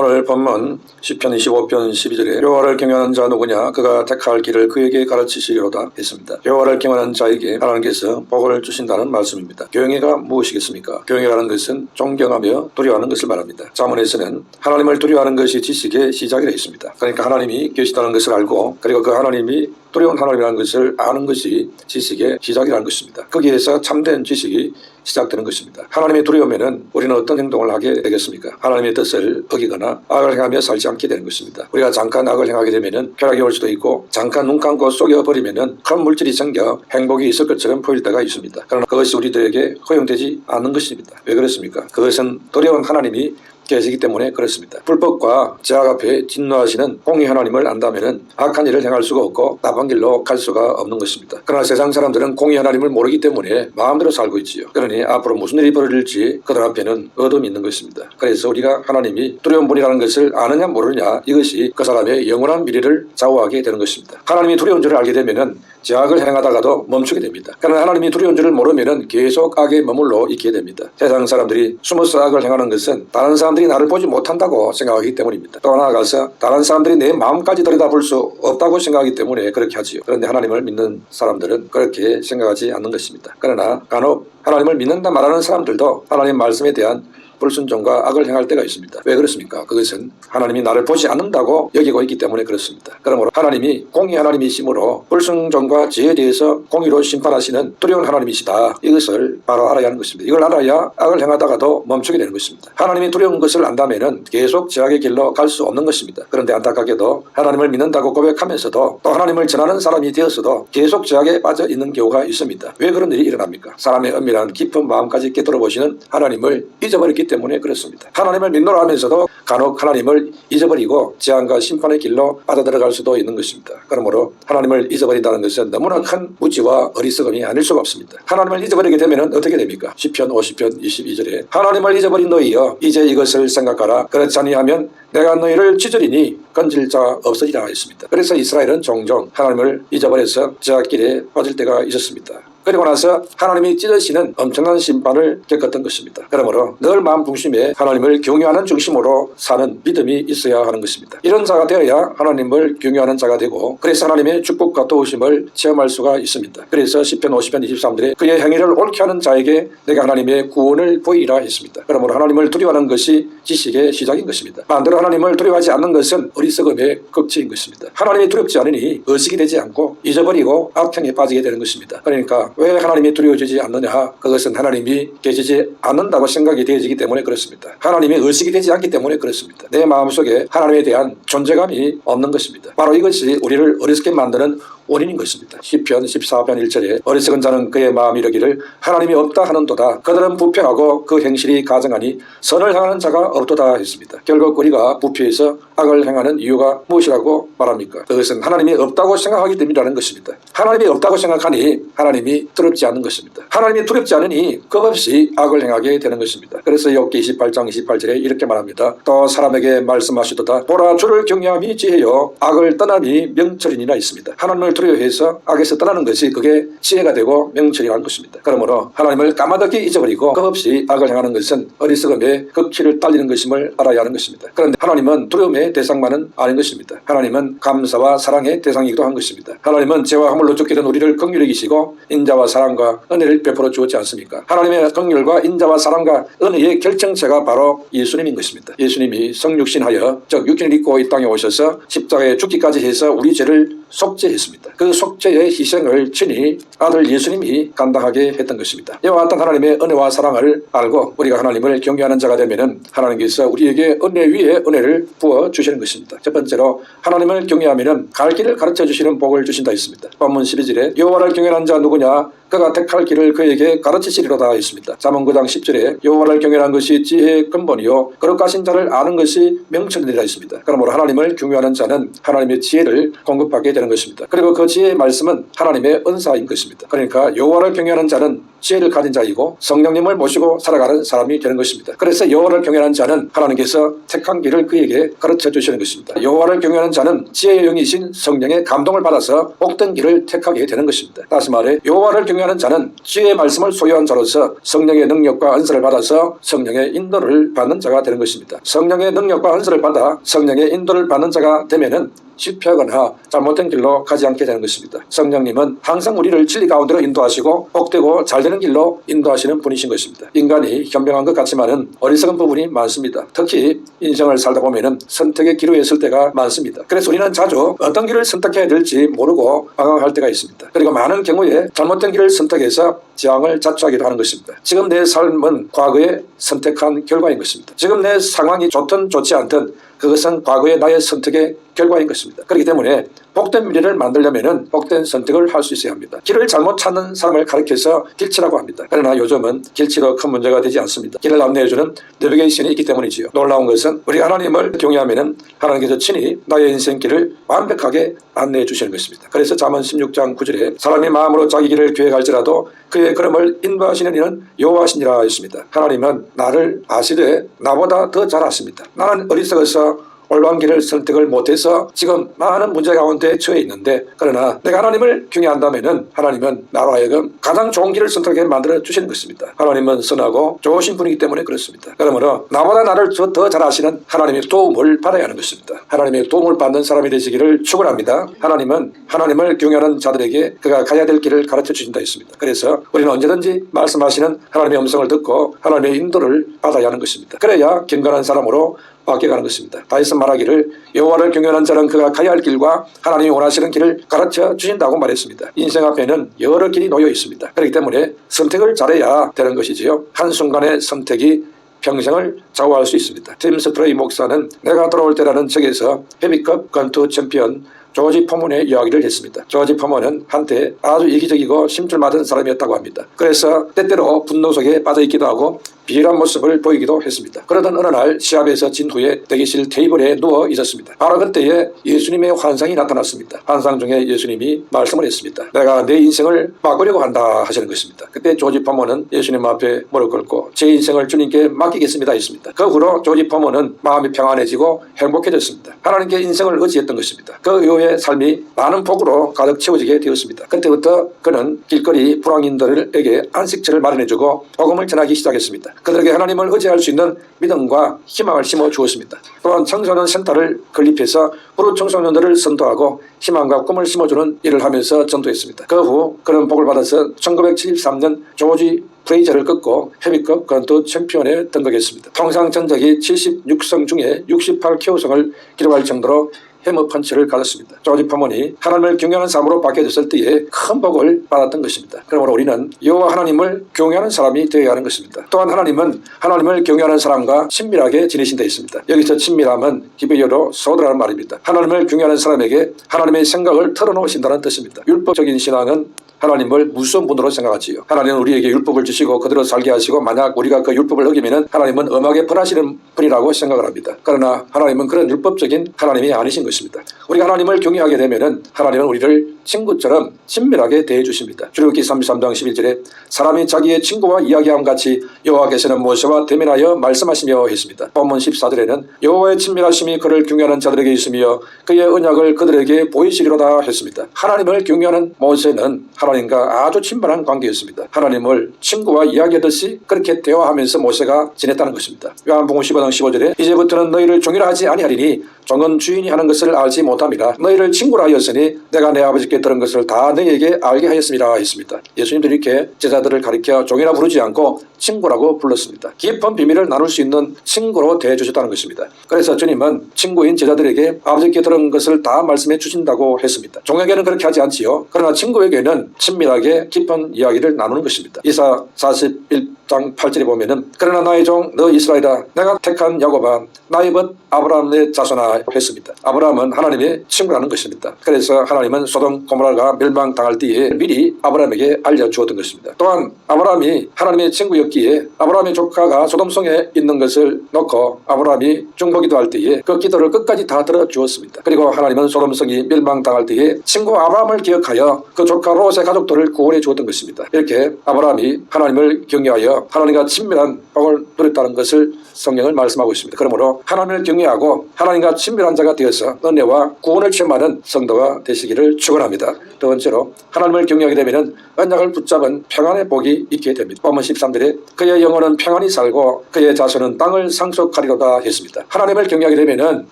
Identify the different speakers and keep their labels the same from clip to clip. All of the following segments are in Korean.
Speaker 1: 오늘 본문 10편 25편 12절에 여호와를 경외하는 자 누구냐 그가 택할 길을 그에게 가르치시리로다 했습니다. 여호와를 경외하는 자에게 하나님께서 복을 주신다는 말씀입니다. 경외가 무엇이겠습니까? 경외라는 것은 존경하며 두려워하는 것을 말합니다. 자문에서는 하나님을 두려워하는 것이 지식의 시작이라 했습니다. 그러니까 하나님이 계시다는 것을 알고 그리고 그 하나님이 두려운 하나님이라는 것을 아는 것이 지식의 시작이라는 것입니다. 거기에서 참된 지식이 시작되는 것입니다. 하나님의 두려우면은 우리는 어떤 행동을 하게 되겠습니까? 하나님의 뜻을 어기거나 악을 행하며 살지 않게 되는 것입니다. 우리가 잠깐 악을 행하게 되면은 쾌락이 올 수도 있고 잠깐 눈 감고 속여버리면은 큰 물질이 생겨 행복이 있을 것처럼 보일 때가 있습니다. 그러나 그것이 우리들에게 허용되지 않는 것입니다. 왜 그렇습니까? 그것은 두려운 하나님이 계시기 때문에 그렇습니다. 불법과 제약 앞에 진노하시는 공의 하나님을 안다면은 악한 일을 행할 수가 없고 나쁜 길로 갈 수가 없는 것입니다. 그러나 세상 사람들은 공의 하나님을 모르기 때문에 마음대로 살고 있지요. 그러니 앞으로 무슨 일이 벌어질지 그들 앞에는 어둠이 있는 것입니다. 그래서 우리가 하나님이 두려운 분이라는 것을 아느냐 모르느냐 이것이 그 사람의 영원한 미래를 좌우하게 되는 것입니다. 하나님이 두려운 줄을 알게 되면 은 제약을 행하다가도 멈추게 됩니다. 그러나 하나님이 두려운 줄을 모르면은 계속 악에 머물러 있게 됩니다. 세상 사람들이 숨어서 악을 행하는 것은 다른 사람들이 나를 보지 못한다고 생각하기 때문입니다. 또 나아가서 다른 사람들이 내 마음까지 들여다볼 수 없다고 생각하기 때문에 그렇게 하지요. 그런데 하나님을 믿는 사람들은 그렇게 생각하지 않는 것입니다. 그러나 간혹 하나님을 믿는다 말하는 사람들도 하나님 말씀에 대한 불순종과 악을 행할 때가 있습니다. 왜 그렇습니까? 그것은 하나님이 나를 보지 않는다고 여기고 있기 때문에 그렇습니다. 그러므로 하나님이 공의 하나님이시므로 불순종과 죄에 대해서 공의로 심판하시는 두려운 하나님이시다. 이것을 바로 알아야 하는 것입니다. 이걸 알아야 악을 행하다가도 멈추게 되는 것입니다. 하나님이 두려운 것을 안다면 계속 제약의 길로 갈 수 없는 것입니다. 그런데 안타깝게도 하나님을 믿는다고 고백하면서도 또 하나님을 전하는 사람이 되어서도 계속 제약에 빠져 있는 경우가 있습니다. 왜 그런 일이 일어납니까? 사람의 은밀한 깊은 마음까지 깨뜨려 보시는 하나님을 잊어버렸기 때문에 그렇습니다. 하나님을 믿노라 하면서도 간혹 하나님을 잊어버리고 재앙과 심판의 길로 빠져들어갈 수도 있는 것입니다. 그러므로 하나님을 잊어버린다는 것은 너무나 큰 무지와 어리석음이 아닐 수가 없습니다. 하나님을 잊어버리게 되면 어떻게 됩니까? 10편 50편 22절에 하나님을 잊어버린 너희여 이제 이것을 생각하라 그렇지 아니하면 내가 너희를 찢으리니 건질 자 없으리라 했습니다. 그래서 이스라엘은 종종 하나님을 잊어버려서 제약길에 빠질 때가 있었습니다. 그리고 나서 하나님이 찢으시는 엄청난 심판을 겪었던 것입니다. 그러므로 늘 마음 중심에 하나님을 경외하는 중심으로 사는 믿음이 있어야 하는 것입니다. 이런 자가 되어야 하나님을 경외하는 자가 되고 그래서 하나님의 축복과 도우심을 체험할 수가 있습니다. 그래서 10편 50편 23절에 그의 행위를 옳게 하는 자에게 내가 하나님의 구원을 보이라 했습니다. 그러므로 하나님을 두려워하는 것이 지식의 시작인 것입니다. 반대로 하나님을 두려워하지 않는 것은 어리석음의 극치인 것입니다. 하나님이 두렵지 않으니 의식이 되지 않고 잊어버리고 악행에 빠지게 되는 것입니다. 그러니까 왜 하나님이 두려워지지 않느냐? 그것은 하나님이 계시지 않는다고 생각이 되어지기 때문에 그렇습니다. 하나님이 의식이 되지 않기 때문에 그렇습니다. 내 마음속에 하나님에 대한 존재감이 없는 것입니다. 바로 이것이 우리를 어리석게 만드는 원인인 것입니다. 10편 14편 1절에 어리석은 자는 그의 마음이 이르기를 하나님이 없다 하는도다. 그들은 부패하고 그 행실이 가증하니 선을 행하는 자가 없도다 했습니다. 결국 우리가 부패해서 악을 행하는 이유가 무엇이라고 말합니까? 그것은 하나님이 없다고 생각하기 때문이라는 것입니다. 하나님이 없다고 생각하니 하나님이 두렵지 않는 것입니다. 하나님이 두렵지 않으니 겁없이 악을 행하게 되는 것입니다. 그래서 욥기 28장 28절에 이렇게 말합니다. 또 사람에게 말씀하시도다. 보라 주를 경외함이 지혜요 악을 떠남이 명철이니라 있습니다. 하나님을 두려워해서 악에서 떠나는 것이 그게 지혜가 되고 명철이라는 것입니다. 그러므로 하나님을 까마득히 잊어버리고 겁없이 악을 행하는 것은 어리석음의 극치를 딸리는 것임을 알아야 하는 것입니다. 그런데 하나님은 두려움의 대상만은 아닌 것입니다. 하나님은 감사와 사랑의 대상이기도 한 것입니다. 하나님은 죄와 허물로 죽게 된 우리를 긍휼히 기시고 인자와 사랑과 은혜를 베풀어 주었지 않습니까? 하나님의 긍휼과 인자와 사랑과 은혜의 결정체가 바로 예수님인 것입니다. 예수님이 성육신하여 즉 육신을 입고 이 땅에 오셔서 십자가에 죽기까지 해서 우리 죄를 속죄했습니다. 그 속죄의 희생을 친히 아들 예수님이 감당하게 했던 것입니다. 이와 같은 하나님의 은혜와 사랑을 알고 우리가 하나님을 경외하는 자가 되면은 하나님께서 우리에게 은혜 위에 은혜를 부어 주시는 것입니다. 첫 번째로 하나님을 경외하면은 갈 길을 가르쳐 주시는 복을 주신다 했습니다. 본문 12절에 여호와를 경외하는 자 누구냐? 그가 택할 길을 그에게 가르치시리로다 했습니다. 잠언 9장 10절에 여호와를 경외하는 것이 지혜의 근본이요 거룩하신 자를 아는 것이 명철이라 했습니다. 그러므로 하나님을 경외하는 자는 하나님의 지혜를 공급하게 되는 것입니다. 그리고 그 지혜의 말씀은 하나님의 은사인 것입니다. 그러니까 여호와를 경외하는 자는 지혜를 가진 자이고 성령님을 모시고 살아가는 사람이 되는 것입니다. 그래서 여호와를 경외하는 자는 하나님께서 택한 길을 그에게 가르쳐 주시는 것입니다. 여호와를 경외하는 자는 지혜의 영이신 성령의 감동을 받아서 복된 길을 택하게 되는 것입니다. 다시 말해 여호와를 경외하는 경외하는 자는 지혜의 말씀을 소유한 자로서 성령의 능력과 은사를 받아서 성령의 인도를 받는 자가 되는 것입니다. 성령의 능력과 은사를 받아 성령의 인도를 받는 자가 되면은 실패하거나 잘못된 길로 가지 않게 되는 것입니다. 성령님은 항상 우리를 진리 가운데로 인도하시고 복되고 잘 되는 길로 인도하시는 분이신 것입니다. 인간이 현명한 것 같지만은 어리석은 부분이 많습니다. 특히 인생을 살다 보면은 선택의 기로에 있을 때가 많습니다. 그래서 우리는 자주 어떤 길을 선택해야 될지 모르고 방황할 때가 있습니다. 그리고 많은 경우에 잘못된 길을 선택해서 재앙을 자초하기도 하는 것입니다. 지금 내 삶은 과거에 선택한 결과인 것입니다. 지금 내 상황이 좋든 좋지 않든 그것은 과거의 나의 선택의 결과인 것입니다. 그렇기 때문에 복된 미래를 만들려면 복된 선택을 할 수 있어야 합니다. 길을 잘못 찾는 사람을 가리켜서 길치라고 합니다. 그러나 요즘은 길치도 큰 문제가 되지 않습니다. 길을 안내해주는 내비게이션이 있기 때문이지요. 놀라운 것은 우리 하나님을 경외하면 하나님께서 친히 나의 인생길을 완벽하게 안내해 주시는 것입니다. 그래서 잠언 16장 9절에 사람이 마음으로 자기 길을 계획할지라도 그의 걸음을 인도하시는 이는 여호와시니라 했습니다. 하나님은 나를 아시되 나보다 더 잘 아십니다. 나는 어리석어서 올바른 길을 선택을 못해서 지금 많은 문제 가운데 처해 있는데 그러나 내가 하나님을 경외한다면은 하나님은 나로 하여금 가장 좋은 길을 선택하게 만들어 주시는 것입니다. 하나님은 선하고 좋으신 분이기 때문에 그렇습니다. 그러므로 나보다 나를 더잘 아시는 하나님의 도움을 받아야 하는 것입니다. 하나님의 도움을 받는 사람이 되시기를 축원합니다. 하나님은 하나님을 경외하는 자들에게 그가 가야 될 길을 가르쳐 주신다 했습니다. 그래서 우리는 언제든지 말씀하시는 하나님의 음성을 듣고 하나님의 인도를 받아야 하는 것입니다. 그래야 경건한 사람으로 바뀌어가는 것입니다. 다윗은 말하기를 여호와를 경외하는 자는 그가 가야 할 길과 하나님이 원하시는 길을 가르쳐 주신다고 말했습니다. 인생 앞에는 여러 길이 놓여 있습니다. 그렇기 때문에 선택을 잘해야 되는 것이지요. 한순간의 선택이 평생을 좌우할 수 있습니다. 팀 스 프레이 목사는 내가 돌아올 때라는 책에서 헤비급 건투 챔피언 조지 포먼의 이야기를 했습니다. 조지 포먼은 한때 아주 이기적이고 심술맞은 사람이었다고 합니다. 그래서 때때로 분노 속에 빠져있기도 하고 비열한 모습을 보이기도 했습니다. 그러던 어느 날 시합에서 진 후에 대기실 테이블에 누워 있었습니다. 바로 그때에 예수님의 환상이 나타났습니다. 환상 중에 예수님이 말씀을 했습니다. 내가 내 인생을 바꾸려고 한다 하시는 것입니다. 그때 조지 포먼은 예수님 앞에 무릎 꿇고 제 인생을 주님께 맡기겠습니다 했습니다. 그 후로 조지 포먼은 마음이 평안해지고 행복해졌습니다. 하나님께 인생을 의지했던 것입니다. 그 이후에 삶이 많은 복으로 가득 채워지게 되었습니다. 그때부터 그는 길거리 불황인들에게 안식처를 마련해주고 복음을 전하기 시작했습니다. 그들에게 하나님을 의지할 수 있는 믿음과 희망을 심어 주었습니다. 또한 청소년 센터를 건립해서 불우 청소년들을 선도하고 희망과 꿈을 심어주는 일을 하면서 전도했습니다. 그 후 그는 복을 받아서 1973년 조지 프레이저를 꺾고 헤비급 건투 챔피언에 등극했습니다. 통상 전적이 76성 중에 68KO성을 기록할 정도로 해머 펀치를 가졌습니다. 조지 포먼이 하나님을 경외하는 삶으로 바뀌어졌을 때에 큰 복을 받았던 것입니다. 그러므로 우리는 여호와 하나님을 경외하는 사람이 되어야 하는 것입니다. 또한 하나님은 하나님을 경외하는 사람과 친밀하게 지내신 데 있습니다. 여기서 친밀함은 히브리어로 소드라는 말입니다. 하나님을 경외하는 사람에게 하나님의 생각을 털어놓으신다는 뜻입니다. 율법적인 신앙은 하나님을 무서운 분으로 생각하지요. 하나님은 우리에게 율법을 주시고 그대로 살게 하시고 만약 우리가 그 율법을 어기면 하나님은 엄하게 벌하시는 분이라고 생각을 합니다. 그러나 하나님은 그런 율법적인 하나님이 아니신 것입니다. 우리가 하나님을 경외하게 되면은 하나님은 우리를 친구처럼 친밀하게 대해 주십니다. 출애굽기 33장 11절에 사람이 자기의 친구와 이야기함 같이 여호와께서는 모세와 대면하여 말씀하시며 했습니다. 본문 14절에는 여호와의 친밀하심이 그를 경외하는 자들에게 있으며 그의 언약을 그들에게 보이시리로다 했습니다. 하나님을 경외하는 모세는 하나님 과 아주 친밀한 관계였습니다. 하나님을 친구와 이야기하듯이 그렇게 대화하면서 모세가 지냈다는 것입니다. 요한복음 15장 15절에 이제부터는 너희를 종이라 하지 아니하리니 종은 주인이 하는 것을 알지 못함이라 너희를 친구라 하였으니 내가 내 아버지께 들은 것을 다 너희에게 알게 하였습니다 했습니다. 예수님도 이렇게 제자들을 가리켜 종이라 부르지 않고 친구라고 불렀습니다. 깊은 비밀을 나눌 수 있는 친구로 대해주셨다는 것입니다. 그래서 주님은 친구인 제자들에게 아버지께 들은 것을 다 말씀해 주신다고 했습니다. 종에게는 그렇게 하지 않지요. 그러나 친구에게는 친밀하게 깊은 이야기를 나누는 것입니다. 이사 41 장 8절에 보면은 그러나 나의 종 너 이스라엘아 내가 택한 야곱아 나의 벗 아브라함의 자손아 했습니다. 아브라함은 하나님의 친구라는 것입니다. 그래서 하나님은 소돔 고모라가 멸망당할 때에 미리 아브라함에게 알려주었던 것입니다. 또한 아브라함이 하나님의 친구였기에 아브라함의 조카가 소돔성에 있는 것을 놓고 아브라함이 중보기도 할 때에 그 기도를 끝까지 다 들어주었습니다. 그리고 하나님은 소돔성이 멸망당할 때에 친구 아브라함을 기억하여 그 조카 롯의 가족들을 구원해 주었던 것입니다. 이렇게 아브라함이 하나님을 경외하여 하나님과 친밀한 복을 누렸다는 것을 성경을 말씀하고 있습니다. 그러므로 하나님을 경외하고 하나님과 친밀한 자가 되어서 은혜와 구원을 체험하는 성도가 되시기를 축원합니다. 두 번째로 하나님을 경외하게 되면 언약을 붙잡은 평안의 복이 있게 됩니다. 본문 13절에 그의 영혼은 평안히 살고 그의 자손은 땅을 상속하리로다 했습니다. 하나님을 경외하게 되면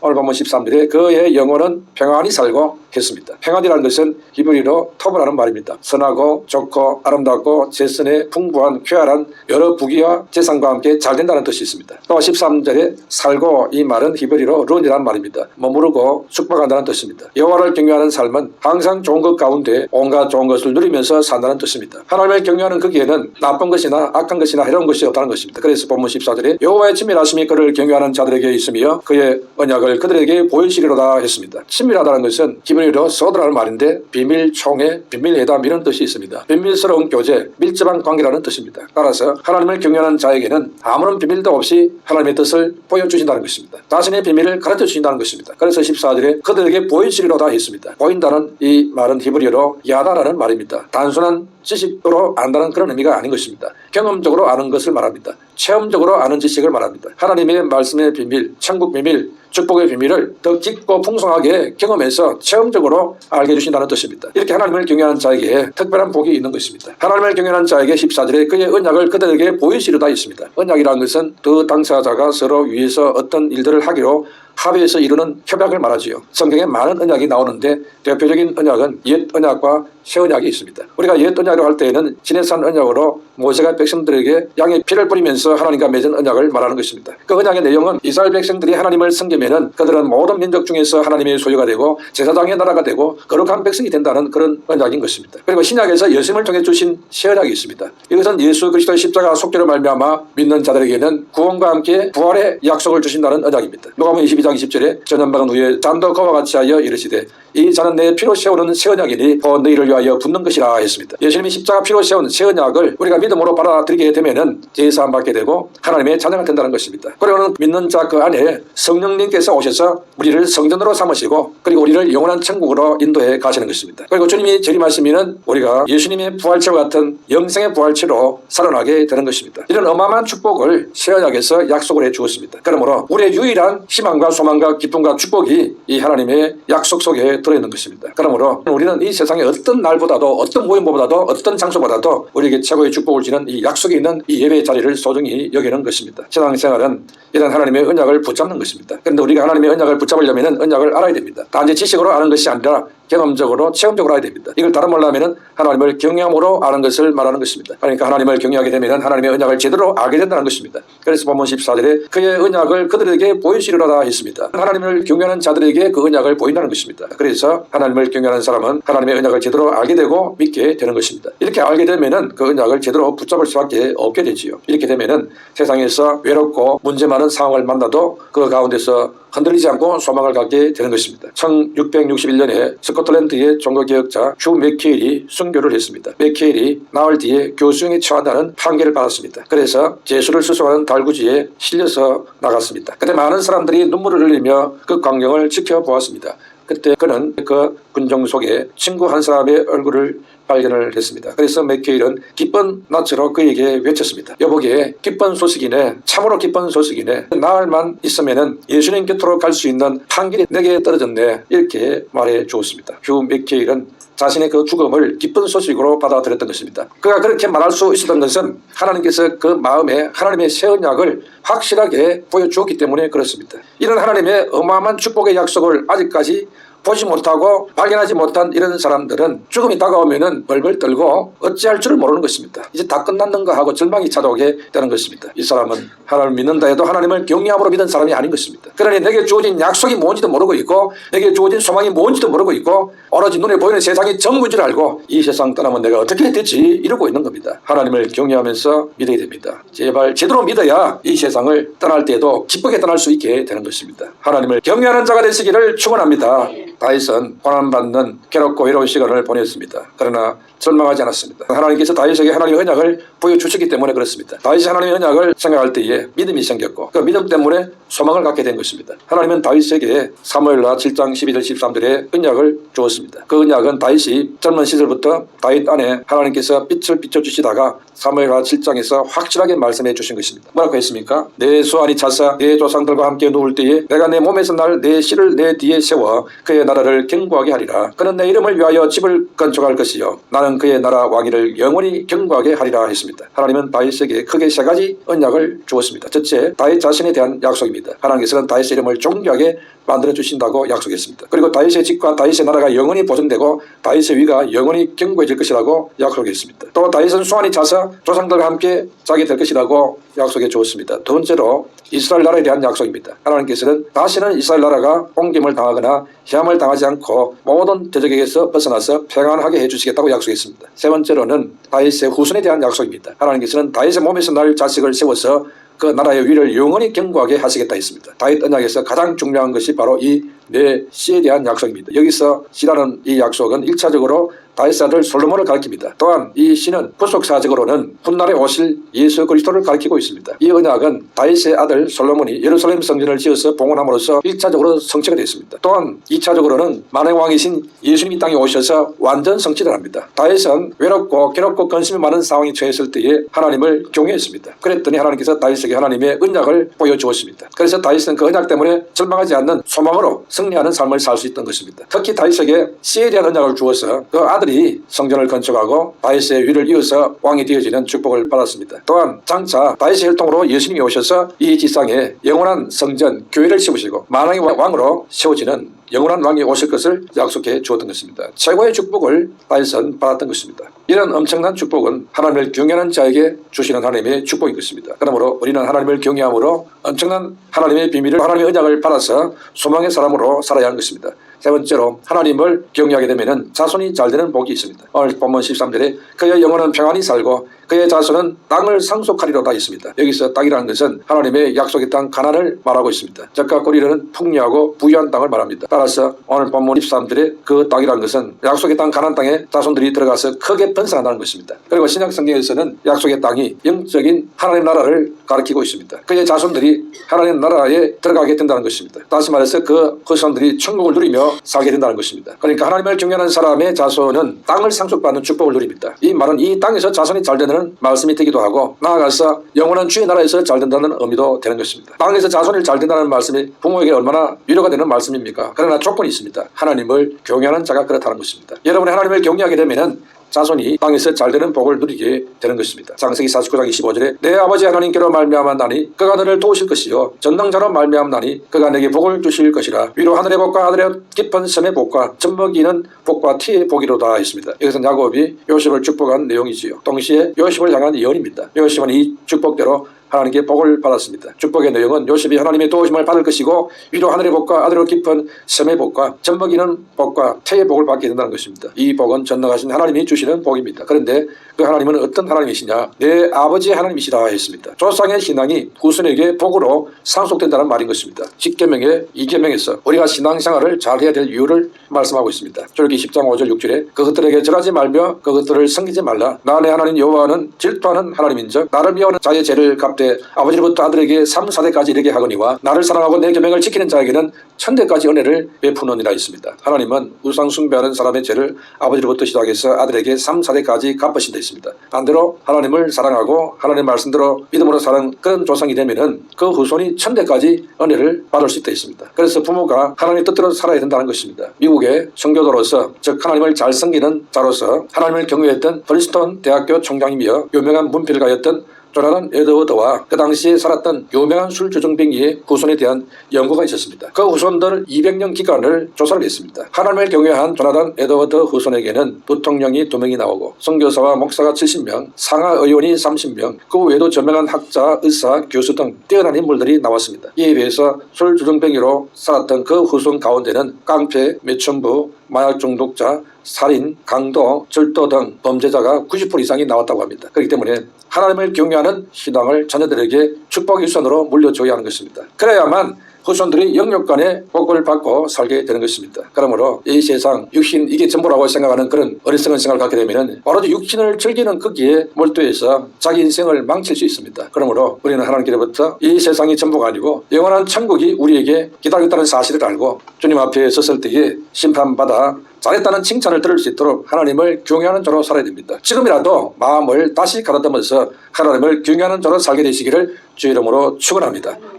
Speaker 1: 오늘 본문 13절에 그의 영혼은 평안히 살고 했습니다. 평안이라는 것은 히브리로 토브라는 말입니다. 선하고 좋고 아름답고 재선에 풍부한 쾌활한 여러 부귀와 재산과 함께 잘 된다는 뜻이 있습니다. 또 13절에 살고 이 말은 히브리로 룬이라는 말입니다. 머무르고 숙박한다는 뜻입니다. 여호와를 경외하는 삶은 항상 좋은 것 가운데 온갖 좋은 것을 누리면서 산다는 뜻입니다. 하나님을 경외하는 거기에는 나쁜 것이나 악한 것이나 해로운 것이 없다는 것입니다. 그래서 본문 14절에 여호와의 친밀하심이 그를 경외하는 자들에게 있으며 그의 언약을 그들에게 보이시리로다 했습니다. 친밀하다는 것은 히브리로 서드라는 말인데 비밀 총회, 비밀 회담 이런 뜻이 있습니다. 비밀스러운 교제, 밀접한 관계라는 뜻입니다. 따라서 하나님을 경외하는 자에게는 아무런 비밀도 없이 하나님의 뜻을 보여주신다는 것입니다. 자신의 비밀을 가르쳐 주신다는 것입니다. 그래서 14절에 그들에게 보이시리로다 했습니다. 보인다는 이 말은 히브리 어로 야다라는 말입니다. 단순한 지식으로 안다는 그런 의미가 아닌 것입니다. 경험적으로 아는 것을 말합니다. 체험적으로 아는 지식을 말합니다. 하나님의 말씀의 비밀, 천국 비밀, 축복의 비밀을 더 깊고 풍성하게 경험해서 체험적으로 알게 해주신다는 뜻입니다. 이렇게 하나님을 경외하는 자에게 특별한 복이 있는 것입니다. 하나님을 경외하는 자에게 14절에 그의 언약을 그들에게 보이시리다 있습니다. 언약이라는 것은 그 당사자가 서로 위해서 어떤 일들을 하기로 합의해서 이루는 협약을 말하지요. 성경에 많은 언약이 나오는데 대표적인 언약은 옛 언약과 새 언약이 있습니다. 우리가 옛 언약으로 할 때에는 지내산 언약으로 모세가 백성들에게 양의 피를 뿌리면서 하나님과 맺은 언약을 말하는 것입니다. 그 언약의 내용은 이스라엘 백성들이 하나님을 섬기면은 그들은 모든 민족 중에서 하나님의 소유가 되고 제사장의 나라가 되고 거룩한 백성이 된다는 그런 언약인 것입니다. 그리고 신약에서 예수님을 통해 주신 새 언약이 있습니다. 이것은 예수 그리스도의 십자가 속죄로 말미암아 믿는 자들에게는 구원과 함께 부활의 약속을 주신다는 언약입니다. 누가복음 22장 20절에 전염박은 후에 잔도 그와 같이 하여 이르시되 이 잔은 내 피로 세우는 새 언약이니 곧 너희를 위하여 붓는 것이라 했습니다. 예수님이 십자가 피로 세운 새 언약을 우리가 믿음으로 받아들이게 되면은 제사함 받게 되고 하나님의 자녀가 된다는 것입니다. 그리고는 믿는 자 그 안에 성령님께서 오셔서 우리를 성전으로 삼으시고 그리고 우리를 영원한 천국으로 인도해 가시는 것입니다. 그리고 주님이 재림하시면은 우리가 예수님의 부활체와 같은 영생의 부활체로 살아나게 되는 것입니다. 이런 어마어마한 축복을 새 언약에서 약속을 해 주었습니다. 그러므로 우리의 유일한 희망과 소망과 기쁨과 축복이 이 하나님의 약속 속에 들어있는 것입니다. 그러므로 우리는 이 세상의 어떤 날보다도 어떤 모임보다도 어떤 장소보다도 우리에게 최고의 축복을 주는 이 약속이 있는 이 예배 자리를 소중히 여기는 것입니다. 신앙생활은 이런 하나님의 언약을 붙잡는 것입니다. 그런데 우리가 하나님의 언약을 붙잡으려면 언약을 알아야 됩니다. 단지 지식으로 아는 것이 아니라 경험적으로 체험적으로 알아야 됩니다. 이걸 다른 말로 하면 하나님을 경외함으로 아는 것을 말하는 것입니다. 그러니까 하나님을 경외하게 되면 하나님의 언약을 제대로 알게 된다는 것입니다. 그래서 본문 14절에 그의 언약을 그들에게 보이시리로다 했습니다. 하나님을 경외하는 자들에게 그 언약을 보인다는 것입니다. 그래서 하나님을 경외하는 사람은 하나님의 언약을 제대로 알게 되고 믿게 되는 것입니다. 이렇게 알게 되면은 그 언약을 제대로 붙잡을 수밖에 없게 되지요. 이렇게 되면은 세상에서 외롭고 문제 많은 상황을 만나도 그 가운데서 흔들리지 않고 소망을 갖게 되는 것입니다. 1661년에 스코틀랜드의 종교개혁자 휴 맥케일이 순교를 했습니다. 맥케일이 나흘 뒤에 교수형에 처한다는 판결을 받았습니다. 그래서 제수를 수송하는 달구지에 실려서 나갔습니다. 그때 많은 사람들이 눈물을 흘리며 그 광경을 지켜보았습니다. 그때 그는 그 군정 속에 친구 한 사람의 얼굴을 발견을 했습니다. 그래서 맥케일은 기쁜 낯으로 그에게 외쳤습니다. 여보게 기쁜 소식이네. 참으로 기쁜 소식이네. 나흘만 있으면은 예수님 곁으로 갈 수 있는 판결이 내게 떨어졌네. 이렇게 말해 주었습니다. 휴 맥케일은 자신의 그 죽음을 기쁜 소식으로 받아들였던 것입니다. 그가 그렇게 말할 수 있었던 것은 하나님께서 그 마음에 하나님의 새 언약을 확실하게 보여주었기 때문에 그렇습니다. 이런 하나님의 어마어마한 축복의 약속을 아직까지 보지 못하고 발견하지 못한 이런 사람들은 죽음이 다가오면은 벌벌 떨고 어찌할 줄을 모르는 것입니다. 이제 다 끝났는가 하고 절망이 찾아오게 되는 것입니다. 이 사람은 하나님을 믿는다 해도 하나님을 경외함으로 믿은 사람이 아닌 것입니다. 그러니 내게 주어진 약속이 뭔지도 모르고 있고 내게 주어진 소망이 뭔지도 모르고 있고 오로지 눈에 보이는 세상이 전부인 줄 알고 이 세상 떠나면 내가 어떻게 되지 이러고 있는 겁니다. 하나님을 경외하면서 믿어야 됩니다. 제발 제대로 믿어야 이 세상을 떠날 때에도 기쁘게 떠날 수 있게 되는 것입니다. 하나님을 경외하는 자가 되시기를 축원합니다. 다윗은 고난받는 괴롭고 외로운 시간을 보냈습니다. 그러나 절망하지 않았습니다. 하나님께서 다윗에게 하나님의 언약을 보여주셨기 때문에 그렇습니다. 다윗이 하나님의 언약을 생각할 때에 믿음이 생겼고 그 믿음 때문에 소망을 갖게 된 것입니다. 하나님은 다윗에게 사무엘라 7장 12절 13절에 언약을 주었습니다. 그 언약은 다윗이 젊은 시절부터 다윗 안에 하나님께서 빛을 비춰주시다가 사무엘라 7장에서 확실하게 말씀해 주신 것입니다. 뭐라고 했습니까? 내 수완이 차사 내 조상들과 함께 누울 때에 내가 내 몸에서 날 내 씨를 내 뒤에 세워 그의 나라를 견고하게 하리라. 그는 내 이름을 위하여 집을 건축할 것이요. 나는 그의 나라 왕위를 영원히 견고하게 하리라 했습니다. 하나님은 다윗에게 크게 세 가지 언약을 주었습니다. 첫째, 다윗 자신에 대한 약속입니다. 하나님께서는 다윗의 이름을 존귀하게 만들어 주신다고 약속했습니다. 그리고 다윗의 집과 다윗의 나라가 영원히 보존되고 다윗의 위가 영원히 견고해질 것이라고 약속했습니다. 또 다윗은 수완이 차서 조상들과 함께 자게 될 것이라고 약속해 주었습니다. 두 번째로 이스라엘 나라에 대한 약속입니다. 하나님께서는 다시는 이스라엘 나라가 옹김을 당하거나 시험을 당하지 않고 모든 대적에게서 벗어나서 평안하게 해주시겠다고 약속했습니다. 세 번째로는 다윗의 후손에 대한 약속입니다. 하나님께서는 다윗의 몸에서 날 자식을 세워서 그 나라의 위를 영원히 견고하게 하시겠다 했습니다. 다윗 언약에서 가장 중요한 것이 바로 이네 씨에 대한 약속입니다. 여기서 씨라는 이 약속은 일차적으로 다윗 아들 솔로몬을 가리킵니다. 또한 이 씨는 부속사적으로는 훗날에 오실 예수 그리스도를 가리키고 있습니다. 이 언약은 다윗의 아들 솔로몬이 예루살렘 성전을 지어서 봉헌함으로써 1차적으로 성취가 됐습니다. 또한 2차적으로는 만행왕이신 예수님이 땅에 오셔서 완전 성취를 합니다. 다윗은 외롭고 괴롭고 근심이 많은 상황에 처했을 때에 하나님을 경외했습니다. 그랬더니 하나님께서 다윗 에게 하나님의 언약을 보여주었습니다. 그래서 다윗은 그 언약 때문에 절망하지 않는 소망으로 승리하는 삶을 살 수 있던 것입니다. 특히 다윗에게 씨에 대한 언약을 주어서 그 아들이 성전을 건축하고 다윗의 위를 이어서 왕이 되어지는 축복을 받았습니다. 또한 장차 다윗의 혈통으로 예수님이 오셔서 이 지상에 영원한 성전 교회를 세우시고 만왕의 왕으로 세워지는 영원한 왕이 오실 것을 약속해 주었던 것입니다. 최고의 축복을 다윗은 받았던 것입니다. 이런 엄청난 축복은 하나님을 경외하는 자에게 주시는 하나님의 축복인 것입니다. 그러므로 우리는 하나님을 경외함으로 엄청난 하나님의 비밀을 하나님의 언약을 받아서 소망의 사람으로 살아야 하는 것입니다. 세 번째로 하나님을 경외하게 되면 자손이 잘 되는 복이 있습니다. 오늘 본문 13절에 그의 영혼은 평안히 살고 그의 자손은 땅을 상속하리로다 있습니다. 여기서 땅이라는 것은 하나님의 약속의 땅 가난을 말하고 있습니다. 적과 꼬리는 풍요하고 부유한 땅을 말합니다. 따라서 오늘 본문 13절에 그 땅이라는 것은 약속의 땅 가난 땅에 자손들이 들어가서 크게 번성한다는 것입니다. 그리고 신약 성경에서는 약속의 땅이 영적인 하나님 나라를 가리키고 있습니다. 그의 자손들이 하나님 나라에 들어가게 된다는 것입니다. 다시 말해서 그 후손들이 천국을 누리며 살게 된다는 것입니다. 그러니까 하나님을 경외하는 사람의 자손은 땅을 상속받는 축복을 누립니다. 이 말은 이 땅에서 자손이 잘 되는 말씀이 되기도 하고 나아가서 영원한 주의 나라에서 잘 된다는 의미도 되는 것입니다. 땅에서 자손이 잘 된다는 말씀이 부모에게 얼마나 위로가 되는 말씀입니까? 그러나 조건이 있습니다. 하나님을 경외하는 자가 그렇다는 것입니다. 여러분이 하나님을 경외하게 되면은 자손이 땅에서 잘 되는 복을 누리게 되는 것입니다. 장세기 49장 25절에 내 아버지 하나님께로 말미암았나니 그가 너를 도우실 것이요 전능자로 말미암나니 그가 내게 복을 주실 것이라 위로 하늘의 복과 하늘의 깊은 섬의 복과 젖먹이는 복과 티의 복이로다 했습니다. 이것은 야곱이 요셉을 축복한 내용이지요. 동시에 요셉을 향한 예언입니다. 요셉은 이 축복대로 하나님께 복을 받았습니다. 축복의 내용은 요셉이 하나님의 도우심을 받을 것이고 위로 하늘의 복과 아래로 깊은 섬의 복과 젖먹이는 복과 태의 복을 받게 된다는 것입니다. 이 복은 전능하신 하나님이 주시는 복입니다. 그런데 그 하나님은 어떤 하나님이시냐? 내 아버지의 하나님이시다 했습니다. 조상의 신앙이 후손에게 복으로 상속된다는 말인 것입니다. 10계명의 2계명에서 우리가 신앙생활을 잘해야 될 이유를 말씀하고 있습니다. 출기 10장 5절 6절에 그것들에게 절하지 말며 그것들을 섬기지 말라. 나내 하나님 여호와는 질투하는 하나님인즉 나를 미워하는 자의 죄를 갚되 아버지로부터 아들에게 3, 4대까지 이르게 하거니와 나를 사랑하고 내 계명을 지키는 자에게는 천대까지 은혜를 베푸느니라 있습니다. 하나님은 우상 숭배하는 사람의 죄를 아버지로부터 시작해서 아들에게 3, 4대까지 갚으신다 있습니다. 반대로 하나님을 사랑하고 하나님 말씀대로 믿음으로 사는 그런 조상이 되면은 그 후손이 천대까지 은혜를 받을 수 있다 있습니다. 그래서 부모가 하나님의 뜻대로 살아야 된다는 것입니다. 미국의 성교도로서 즉 하나님을 잘 섬기는 자로서 하나님을 경외했던 프린스턴 대학교 총장이며 유명한 문필가였던 조나단 에드워드와 그 당시에 살았던 유명한 술 조정뱅이의 후손에 대한 연구가 있었습니다. 그 후손들 200년 기간을 조사를 했습니다. 하나님을 경외한 조나단 에드워드 후손에게는 부통령이 2명이 나오고 선교사와 목사가 70명, 상하 의원이 30명, 그 외에도 저명한 학자, 의사, 교수 등 뛰어난 인물들이 나왔습니다. 이에 비해서 술 조정뱅이로 살았던 그 후손 가운데는 깡패, 매춘부, 마약 중독자, 살인, 강도, 절도 등 범죄자가 90% 이상이 나왔다고 합니다. 그렇기 때문에 하나님을 경외하는 신앙을 자녀들에게 축복 일선으로 물려줘야 하는 것입니다. 그래야만 후손들이 영육간의 복을 받고 살게 되는 것입니다. 그러므로 이 세상 육신 이게 전부라고 생각하는 그런 어리석은 생각을 갖게 되면 바로 육신을 즐기는 거기에 몰두해서 자기 인생을 망칠 수 있습니다. 그러므로 우리는 하나님께로부터 이 세상이 전부가 아니고 영원한 천국이 우리에게 기다리고 있다는 사실을 알고 주님 앞에 섰을 때에 심판받아 잘했다는 칭찬을 들을 수 있도록 하나님을 경외하는 자로 살아야 됩니다. 지금이라도 마음을 다시 가다듬어서 하나님을 경외하는 자로 살게 되시기를 주 이름으로 축원합니다.